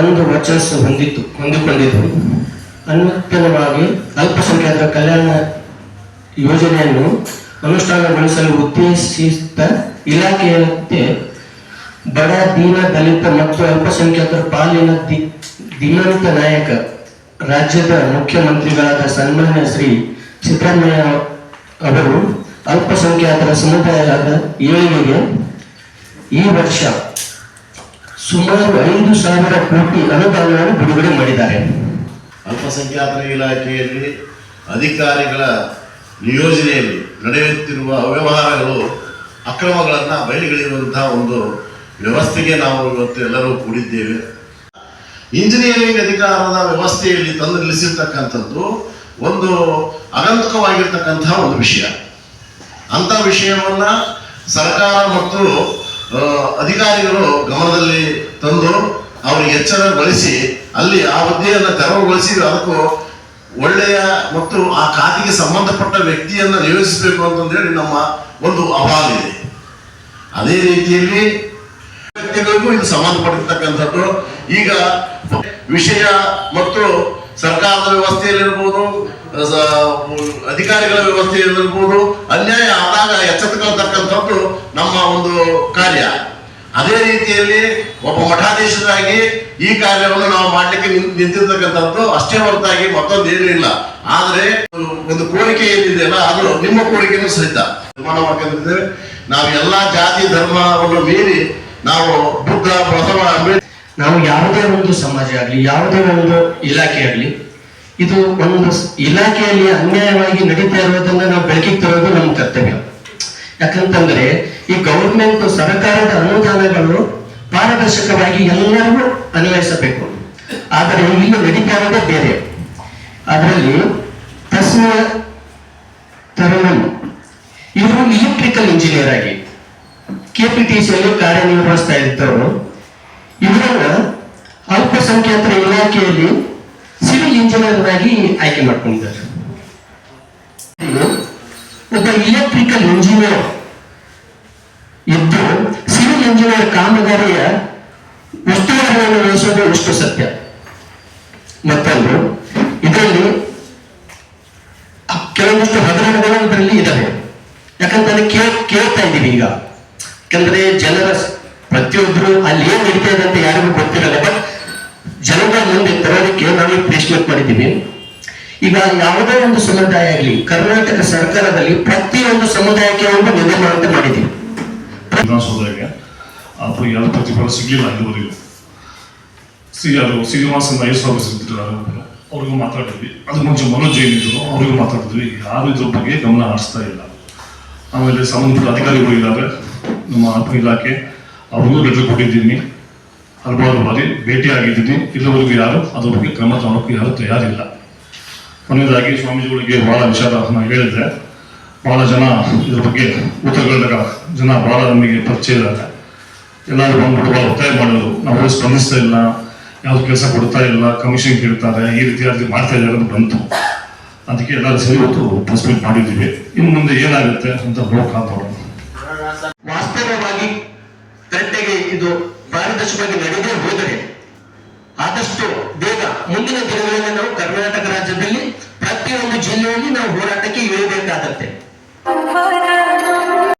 ಒಂದು ವರ್ಚಸ್ಸು ಹೊಂದಿತ್ತು, ಹೊಂದಿಕೊಂಡಿದ್ದು. ಅನುತ್ತಮವಾಗಿ ಅಲ್ಪಸಂಖ್ಯಾತರ ಕಲ್ಯಾಣ ಯೋಜನೆಯನ್ನು ಅನುಷ್ಠಾನಗೊಳಿಸಲು ಉದ್ದೇಶಿಸಿದ ಇಲಾಖೆಯಂತೆ ಬಡ ದೀನ ದಲಿತ ಮತ್ತು ಅಲ್ಪಸಂಖ್ಯಾತರ ಪಾಲಿನ ದಿ, ದಿನಂತ ನಾಯಕ, ರಾಜ್ಯದ ಮುಖ್ಯಮಂತ್ರಿಗಳಾದ ಸನ್ಮಾನ್ಯ ಶ್ರೀ ಸಿದ್ದರಾಮಯ್ಯ ಅವರು ಅಲ್ಪಸಂಖ್ಯಾತರ ಸಮುದಾಯದ ಏಳಿಗೆಗೆ ಈ ವರ್ಷ ಸುಮಾರು ಐದು ಸಾವಿರ ಕೋಟಿ ಅನುದಾನವನ್ನು ಬಿಡುಗಡೆ ಮಾಡಿದ್ದಾರೆ. ಅಲ್ಪಸಂಖ್ಯಾತರ ಇಲಾಖೆಯಲ್ಲಿ ಅಧಿಕಾರಿಗಳ ನಿಯೋಜನೆಯಲ್ಲಿ ನಡೆಯುತ್ತಿರುವ ಅವ್ಯವಹಾರಗಳು, ಅಕ್ರಮಗಳನ್ನು ಬಯಲಿಗಿಳಿಯುವಂತಹ ಒಂದು ವ್ಯವಸ್ಥೆಗೆ ನಾವು ಇವತ್ತು ಎಲ್ಲರೂ ಕೂಡಿದ್ದೇವೆ. ಇಂಜಿನಿಯರಿಂಗ್ ಅಧಿಕಾರದ ವ್ಯವಸ್ಥೆಯಲ್ಲಿ ತಂದು ನಿಲ್ಲಿಸಿರ್ತಕ್ಕಂಥದ್ದು ಒಂದು ಅನಂತಕವಾಗಿರ್ತಕ್ಕಂತಹ ಒಂದು ವಿಷಯ. ಅಂಥ ವಿಷಯವನ್ನ ಸರ್ಕಾರ ಮತ್ತು ಅಧಿಕಾರಿಗಳು ಗಮನದಲ್ಲಿ ತಂದು ಅವರಿಗೆ ಬಳಸಿ ಅಲ್ಲಿ ಆ ಹುದ್ದೆಯನ್ನು ತೆರವುಗೊಳಿಸಿ ಅದಕ್ಕೂ ಒಳ್ಳೆಯ ಮತ್ತು ಆ ಖಾತೆಗೆ ಸಂಬಂಧಪಟ್ಟ ವ್ಯಕ್ತಿಯನ್ನು ನಿಯೋಜಿಸಬೇಕು ಅಂತಂದೇಳಿ ನಮ್ಮ ಒಂದು ಅಭಾವ ಇದೆ. ಅದೇ ರೀತಿಯಲ್ಲಿ ವ್ಯಕ್ತಿಗಳಿಗೂ ಇದು ಸಂಬಂಧಪಟ್ಟಿರ್ತಕ್ಕಂಥದ್ದು. ಈಗ ವಿಷಯ ಮತ್ತು ಸರ್ಕಾರದ ವ್ಯವಸ್ಥೆಯಲ್ಲಿರ್ಬೋದು ಅಧಿಕಾರಿಗಳ ವ್ಯವಸ್ಥೆಯಲ್ಲಿರ್ಬೋದು, ಅನ್ಯಾಯ ಆದಾಗ ಎಚ್ಚೆತ್ತುಕೊಳ್ತಕ್ಕಂಥದ್ದು ನಮ್ಮ ಒಂದು ಕಾರ್ಯ. ಅದೇ ರೀತಿಯಲ್ಲಿ ಒಬ್ಬ ಮಠಾಧೀಶರಾಗಿ ಈ ಕಾರ್ಯವನ್ನು ನಾವು ಮಾಡ್ಲಿಕ್ಕೆ ನಿಂತ್- ನಿಂತಿರ್ತಕ್ಕಂಥದ್ದು ಅಷ್ಟೇ ಹೊರತಾಗಿ ಮತ್ತೊಂದು ಏನೂ ಇಲ್ಲ. ಆದ್ರೆ ಒಂದು ಕೋರಿಕೆ ಏನಿದೆಯಲ್ಲ ಅದು ನಿಮ್ಮ ಕೋರಿಕೆನೂ ಸಹಿತ. ನಿರ್ಮಾಣ ಮಾಡ್ಕೊಂಡಿದ್ದೇವೆ. ನಾವು ಎಲ್ಲಾ ಜಾತಿ ಧರ್ಮವನ್ನು ಮೀರಿ ನಾವು ಬುದ್ಧ ಪ್ರಥಮ ಅಂಬೇಡ್ಕರ್ ನಾವು ಯಾವುದೇ ಒಂದು ಸಮಾಜ ಆಗಲಿ, ಯಾವುದೇ ಒಂದು ಇಲಾಖೆ ಆಗಲಿ, ಇದು ಒಂದು ಇಲಾಖೆಯಲ್ಲಿ ಅನ್ಯಾಯವಾಗಿ ನಡೀತಾ ಇರೋದನ್ನ ನಾವು ಬೆಳಕಿಗೆ ತರೋದು ನಮ್ಮ ಕರ್ತವ್ಯ. ಯಾಕಂತಂದ್ರೆ ಈ ಗೌರ್ಮೆಂಟ್ ಸರ್ಕಾರದ ಅನುದಾನಗಳು ಪಾರದರ್ಶಕವಾಗಿ ಎಲ್ಲರಿಗೂ ಅನ್ವಯಿಸಬೇಕು. ಆದರೆ ಇಲ್ಲಿ ನಡೀತಾ ಬೇರೆ. ಅದರಲ್ಲಿ ತಸ್ಮ ತರುಣಂ ಇವರು ಇಲೆಕ್ಟ್ರಿಕಲ್ ಇಂಜಿನಿಯರ್ ಆಗಿ ಕೆಪಿಟಿಸಿಯಲ್ಲಿ ಕಾರ್ಯನಿರ್ವಹಿಸ್ತಾ ಇದ್ದವರು. ಇವರನ್ನ ಅಲ್ಪಸಂಖ್ಯಾತರ ಇಲಾಖೆಯಲ್ಲಿ ಸಿವಿಲ್ ಇಂಜಿನಿಯರ್ ಆಗಿ ಆಯ್ಕೆ ಮಾಡ್ಕೊಂಡಿದ್ದಾರೆ. ಒಬ್ಬ ಇಲೆಕ್ಟ್ರಿಕಲ್ ಇಂಜಿನಿಯರ್ ಇದ್ದು ಸಿವಿಲ್ ಇಂಜಿನಿಯರ್ ಕಾಮಗಾರಿಯ ಉಸ್ತುವಾರಿಯನ್ನು ವಹಿಸೋದು ಎಷ್ಟು ಸತ್ಯ? ಮತ್ತೊಂದು, ಇದರಲ್ಲಿ ಕೆಲವೊಂದಿಷ್ಟು ಹಗರಣಗಳು ಇದರಲ್ಲಿ ಇದಾವೆ. ಯಾಕಂತಂದ್ರೆ ಕೇಳ, ಕೇಳ್ತಾ ಇದ್ದೀವಿ ಈಗ. ಯಾಕಂದ್ರೆ ಜನರ ಪ್ರತಿಯೊಬ್ಬರು ಅಲ್ಲಿ ಏನ್ ನಡೀತಾ ಇದೆ ಅಂತ ಯಾರಿಗೂ ಗೊತ್ತಿರಲ್ಲ ಬಟ್ ಜನಗಳ ಮುಂದೆ ತರೋದಕ್ಕೆ ನಾವು ಪ್ಲೇಸ್ಮೆಂಟ್ ಮಾಡಿದ್ದೀವಿ. ಈಗ ಯಾವುದೇ ಒಂದು ಸಮುದಾಯ ಆಗಲಿ, ಕರ್ನಾಟಕ ಸರ್ಕಾರದಲ್ಲಿ ಪ್ರತಿಯೊಂದು ಸಮುದಾಯಕ್ಕೆ ಒಂದು ನಿಗಮ ಮಾಡಿದೆ ಮಾಡಿದ್ದೀವಿ. ಸಮುದಾಯಕ್ಕೆ ಅದು ಯಾರು ಪ್ರತಿಫಲ ಸಿಗಲಿಲ್ಲ ಇದುವರೆಗೂ ಸಿ ಯಾರು ಶ್ರೀನಿವಾಸನ್ ಐ ಎಸ್ ಇದ್ರು ಅವ್ರಿಗೂ ಮಾತಾಡಿದ್ವಿ. ಅದು ಮುಂಚೆ ಮನೋಜ್ ಜೈನ್ ಅವ್ರಿಗೂ ಮಾತಾಡಿದ್ವಿ. ಯಾರು ಇದ್ರ ಬಗ್ಗೆ ಗಮನ ಹರಿಸ್ತಾ ಇಲ್ಲ. ಆಮೇಲೆ ಸಂಬಂಧಪಟ್ಟ ಅಧಿಕಾರಿಗಳು ಇದ್ದಾರೆ. ನಮ್ಮ ಆತ್ಮ ಇಲಾಖೆ, ಅವ್ರಿಗೂ ಲೆಟರ್ ಕೊಟ್ಟಿದ್ದೀನಿ. ಹಲವಾರು ಬಾರಿ ಭೇಟಿ ಆಗಿದ್ದೀನಿ ಇಲ್ಲಿವರೆಗೂ ಯಾರು ಅದ್ರ ಬಗ್ಗೆ ಕ್ರಮ ತಗೊಳಕ್ಕೆ ಯಾರು ತಯಾರಿಲ್ಲ. ಕೊನೆಯದಾಗಿ ಸ್ವಾಮೀಜಿಗಳಿಗೆ ಬಹಳ ವಿಷಾದ ನಾನು ಹೇಳಿದ್ರೆ, ಬಹಳ ಜನ ಇದ್ರ ಬಗ್ಗೆ ಉತ್ತರಗಳ ಜನ ಬಹಳ ನಮಗೆ ಪರಿಚಯ ಇದ್ದಾರೆ. ಎಲ್ಲರೂ ಬಂದ್ಬಿಟ್ಟು ಬಹಳ ಒತ್ತಾಯ ಮಾಡಿದ್ರು. ನಾವು ಸ್ಪಂದಿಸ್ತಾ ಇಲ್ಲ, ಯಾವ್ದು ಕೆಲಸ ಕೊಡ್ತಾ ಇಲ್ಲ ಕಮಿಷನ್ ಕೇಳ್ತಾರೆ, ಈ ರೀತಿಯಾಗಿ ಮಾಡ್ತಾ ಇದ್ದಾರೆ ಅಂತ ಬಂತು. ಅದಕ್ಕೆ ಎಲ್ಲರೂ ಸರಿ ಹೊತ್ತು ಪ್ರೆಸ್ಮೀಟ್ ಮಾಡಿದ್ದೀವಿ. ಇನ್ನು ಮುಂದೆ ಏನಾಗುತ್ತೆ ಅಂತ ನೋಡಕ್ ನೋಡೋಣ ವಾಸ್ತವವಾಗಿ ಕರೆಕ್ಟಾಗಿ ಇದು ಪಾರದರ್ಶಕವಾಗಿ ನಡೆದೇ ಹೋದರೆ ಆದಷ್ಟು ಬೇಗ ಮುಂದಿನ ದಿನಗಳಲ್ಲಿ ನಾವು ಕರ್ನಾಟಕ ರಾಜ್ಯದಲ್ಲಿ ಪ್ರತಿಯೊಂದು ಜಿಲ್ಲೆಯಲ್ಲಿ ನಾವು ಹೋರಾಟಕ್ಕೆ ಇಳಿಬೇಕಾಗತ್ತೆ.